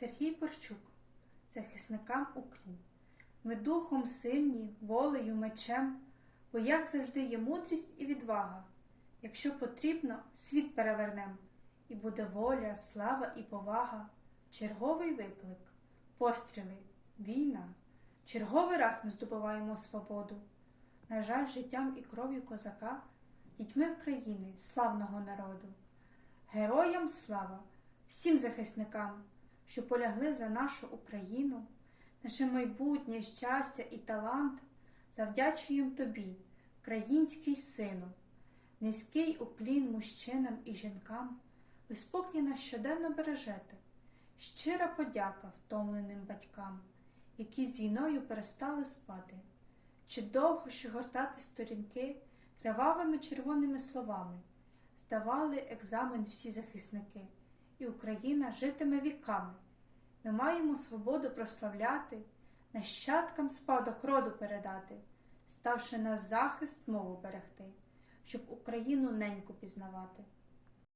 Сергій Борчук, захисникам Уклін. Ми духом сильні, волею, мечем, бо як завжди є мудрість і відвага. Якщо потрібно, світ перевернем, і буде воля, слава і повага. Черговий виклик, постріли, війна. Черговий раз ми здобуваємо свободу. На жаль, життям і кров'ю козака, дітьми України, славного народу. Героям слава, всім захисникам, що полягли за нашу Україну, наше майбутнє щастя і талант завдячуємо тобі, український сину, низький уклін мужчинам і жінкам, ви спокій нас щоденно бережете, щира подяка втомленим батькам, які з війною перестали спати, чи довго ще гортати сторінки кривавими червоними словами. Здавали екзамен всі захисники, і Україна житиме віками. Ми маємо свободу прославляти, нащадкам спадок роду передати, ставши на захист мову берегти, щоб Україну неньку пізнавати.